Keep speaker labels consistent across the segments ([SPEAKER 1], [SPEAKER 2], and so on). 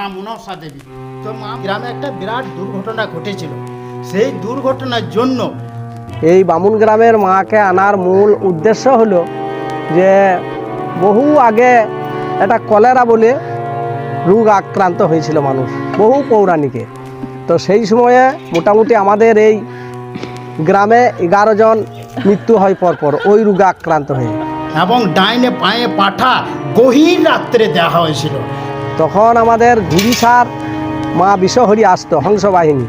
[SPEAKER 1] মা মনসা দেবী। তো মা গ্রামে একটা বিরাট দুর্ঘটনা ঘটেছিল। সেই দুর্ঘটনার জন্য
[SPEAKER 2] এই বামুন গ্রামের মাকে আনার মূল উদ্দেশ্য হলো যে বহু আগে এটা কলেরা বলে রোগ আক্রান্ত হয়েছিল মানুষ বহু পৌরাণিকে। তো সেই সময়ে মোটামুটি আমাদের এই গ্রামে এগারো জন মৃত্যু হয় পরপর ওই রোগে আক্রান্ত হয়ে।
[SPEAKER 1] এবং ডাইনে পায়ে পাঠা গভীর রাত্রে দেওয়া হয়েছিল।
[SPEAKER 2] তখন আমাদের ঘুরিসার মা বিশ্বহরি আসতো হংস বাহিনী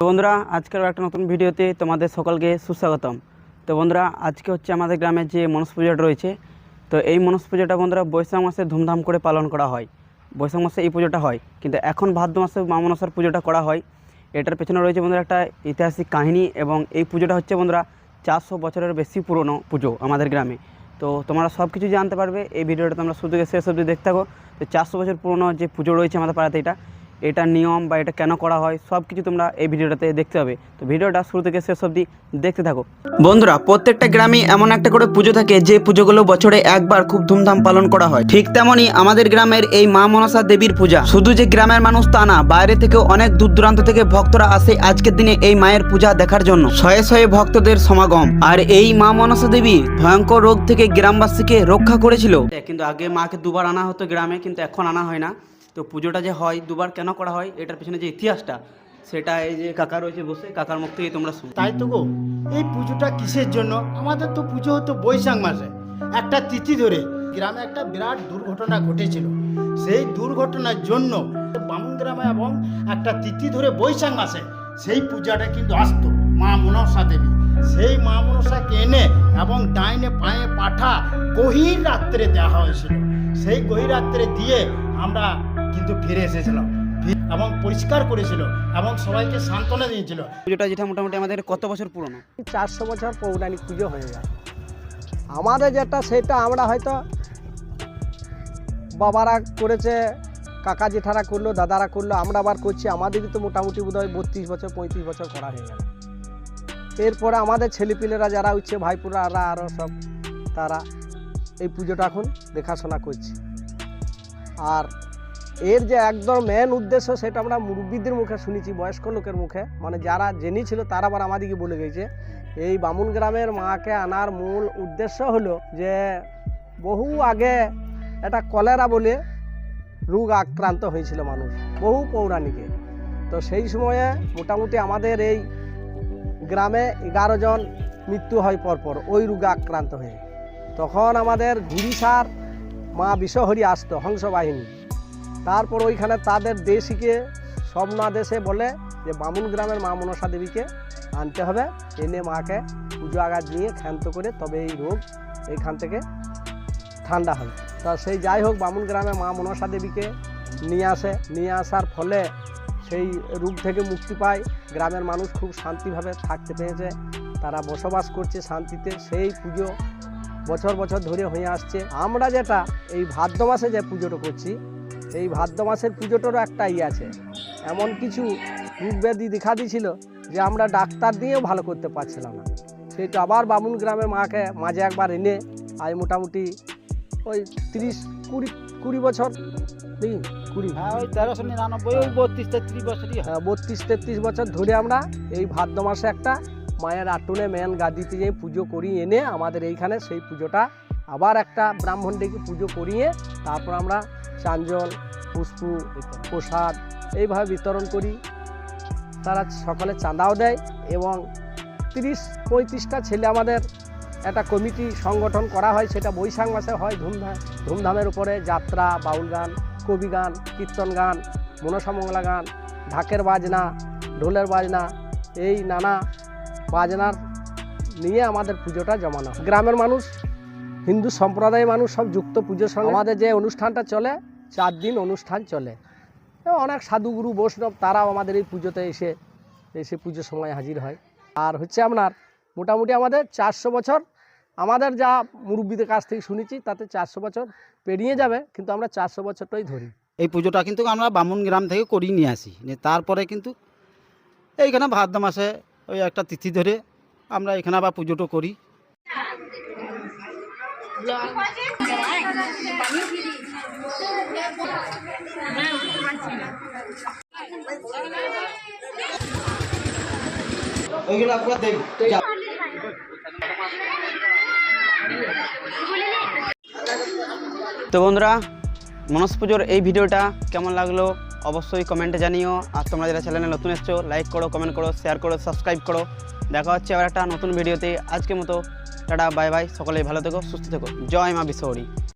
[SPEAKER 3] তো বন্ধুরা, আজকের একটা নতুন ভিডিওতে তোমাদের সকলকে সুস্বাগতম। তো বন্ধুরা, আজকে হচ্ছে আমাদের গ্রামে যে মনস পুজোটা রয়েছে, তো এই মনস পুজোটা বন্ধুরা বৈশাখ মাসে ধুমধাম করে পালন করা হয়। বৈশাখ মাসে এই পুজোটা হয়, কিন্তু এখন ভাদ্র মাসে মা মনসার পুজোটা করা হয়। এটার পেছনে রয়েছে বন্ধুরা একটা ঐতিহাসিক কাহিনী এবং এই পুজোটা হচ্ছে বন্ধুরা চারশো বছরের বেশি পুরনো পুজো আমাদের গ্রামে। তো তোমরা সব কিছু জানতে পারবে। এই ভিডিওটা তোমরা শুধু থেকে শেষ অবধি দেখতে থাকো। তো চারশো বছর পুরনো যে পুজো রয়েছে আমাদের পাড়াতে এটা এটা নিয়ম বা এটা কেন করা হয় সব কিছু তোমরা এই ভিডিওটাতে দেখতে হবে তো ভিডিওটা শুরু থেকে শেষ অবধি দেখতে থাকো। বন্ধুরা, প্রত্যেকটা গ্রামে এমন একটা করে পুজো থাকে, যে পুজোগুলো বছরে একবার খুব ধুমধাম পালন করা হয়। ঠিক তেমনই আমাদের গ্রামের এই মা মনসা দেবীর পূজা। শুধু যে গ্রামের মানুষ তা না, বাইরে থেকেও অনেক দূর দূরান্ত থেকে ভক্তরা আসে আজকের দিনে এই মায়ের পূজা দেখার জন্য। শয়ে শয়ে ভক্তদের সমাগম। আর এই মা মনসা দেবী ভয়ঙ্কর রোগ থেকে গ্রামবাসীকে রক্ষা করেছিল। কিন্তু আগে মাকে দুবার আনা হতো গ্রামে, কিন্তু এখন আনা হয় না। তো পুজোটা যে হয়, দুবার কেন করা হয়, এটার পেছনে যে ইতিহাসটা, সেটা এই যে কাকা রয়েছে বসে, কাকার মুখ থেকে তোমরা শুনো।
[SPEAKER 1] তাই তো গো, এই পুজোটা কিসের জন্য? আমাদের তো পুজো হতো বৈশাখ মাসে, একটা তিথি ধরে। গ্রামে একটা বিরাট দুর্ঘটনা ঘটেছিল। সেই দুর্ঘটনার জন্য বামুন গ্রামে এবং একটা তিথি ধরে বৈশাখ মাসে, সেই পূজাটা কিন্তু আসতো, মা মনসা দেবী। সেই মা মনসাকে এনে এবং ডাইনে পায়ে পাঠা গভীর রাত্রে দেওয়া হয়েছিল। সেই গভীর রাত্রে দিয়ে আমরা কিন্তু ফিরে এসেছিলাম এবং পরিষ্কার করেছিল এবং সবাইকে সান্ত্বনা দিয়েছিল।
[SPEAKER 3] পুজোটা যেটা মোটামুটি আমাদের কত বছর পুরনো?
[SPEAKER 2] চারশো বছর পৌরাণিক পুজো হয়ে যায়। আমাদের যেটা সেটা আমরা হয়তো বাবারা করেছে কাকা জেঠারা করল দাদারা করল আমরা আবার করছি। আমাদেরই তো মোটামুটি বোধ হয় বত্রিশ বছর পঁয়ত্রিশ বছর করা হয়ে গেল। এরপরে আমাদের ছেলেপিলেরা যারা হচ্ছে ভাইপুরা আরও সব তারা এই পুজোটা এখন দেখাশোনা করছে। আর এর যে একদম মেন উদ্দেশ্য সেটা আমরা মুরব্বীদের মুখে শুনেছি, বয়স্ক লোকের মুখে। মানে যারা জেনেছিল তারা আবার আমাদেরকে বলে গেছে। এই বামুন গ্রামের মাকে আনার মূল উদ্দেশ্য হলো যে, বহু আগে একটা কলেরা বলে রোগ আক্রান্ত হয়েছিল মানুষ, বহু পৌরাণিকে। তো সেই সময়ে মোটামুটি আমাদের এই গ্রামে এগারো জন মৃত্যু হয় পরপর, ওই রোগে আক্রান্ত হয়ে। তখন আমাদের ঘুরিসার মা বিশ্বহরি আসতো হংস বাহিনী তারপর ওইখানে তাদের দেশিকে সমনা দেশে বলে যে বামুন গ্রামের মা মনসা দেবীকে আনতে হবে। এনে মাকে পুজো আঘাত নিয়ে ক্ষান্ত করে তবে এই রোগ এইখান থেকে ঠান্ডা হবে। তা সেই যাই হোক, বামুন গ্রামে মা মনসা দেবীকে নিয়ে আসে। নিয়ে আসার ফলে সেই রোগ থেকে মুক্তি পায়। গ্রামের মানুষ খুব শান্তিভাবে থাকতে পেরেছে। তারা বসবাস করছে শান্তিতে। সেই পুজো বছর বছর ধরে হয়ে আসছে। আমরা যেটা এই ভাদ্র মাসে যে পুজোটা করছি এই ভাদ্র মাসের পুজোটারও একটা ইয়ে আছে। এমন কিছু রোগ ব্যাধি দেখা দিয়েছিল যে আমরা ডাক্তার দিয়েও ভালো করতে পারছিলাম না। সেটা আবার বামুন গ্রামে মাকে মাঝে একবার এনে আজ মোটামুটি ওই তিরিশ কুড়ি কুড়ি বছর দেখি কুড়ি।
[SPEAKER 4] হ্যাঁ তেরোশো নিরানব্বই ওই বত্রিশ তেত্রিশ বছরই হ্যাঁ,
[SPEAKER 2] বত্রিশ তেত্রিশ বছর ধরে আমরা এই ভাদ্র মাসে একটা মায়ের আটুনে মেন গাদিতে যে পুজো করি এনে আমাদের এইখানে সেই পুজোটা আবার একটা ব্রাহ্মণ ডেকে পুজো করিয়ে তারপর আমরা চাঞ্জল পুষ্প, প্রসাদ এইভাবে বিতরণ করি তারা সকালে চাঁদাও দেয় এবং তিরিশ পঁয়ত্রিশটা ছেলে আমাদের একটা কমিটি সংগঠন করা হয়, সেটা বৈশাখ মাসে হয় ধুমধাম, ধুমধামের উপরে যাত্রা, বাউল গান, কবি গান, কীর্তন গান, মনসামঙ্গলা গান, ঢাকের বাজনা, ঢোলের বাজনা, এই নানা বাজনার নিয়ে আমাদের পুজোটা জমানো। গ্রামের মানুষ হিন্দু সম্প্রদায়ের মানুষ সব যুক্ত পুজোর সঙ্গে। আমাদের যে অনুষ্ঠানটা চলে চার দিন অনুষ্ঠান চলে। অনেক সাধুগুরু বৈষ্ণব তারাও আমাদের এই পুজোতে এসে এসে পুজোর সময় হাজির হয়। আর হচ্ছে আপনার মোটামুটি আমাদের চারশো বছর আমাদের যা মুরব্বীদের কাছ থেকে শুনেছি তাতে চারশো বছর পেরিয়ে যাবে কিন্তু আমরা চারশো বছরটাই ধরি।
[SPEAKER 4] এই পুজোটা কিন্তু আমরা বামুন গ্রাম থেকে করিয়ে নিয়ে আসি। নিয়ে তারপরে কিন্তু এইখানে ভাদ্র মাসে ওই একটা তিথি ধরে আমরা এখানে আবার পুজোটা করি।
[SPEAKER 3] তো বন্ধুরা মনস পুজোর এই ভিডিওটা কেমন লাগল অবশ্যই কমেন্টে জানিও। আর তোমরা যারা চ্যানেলে নতুন এসছো লাইক করো কমেন্ট করো শেয়ার করো সাবস্ক্রাইব করো। দেখা হচ্ছে আবার একটা নতুন ভিডিওতে আজকের মতো টাটা বাই বাই সকলেই ভালো থেকো সুস্থ থেকো। জয় মা বিশ্বহরি।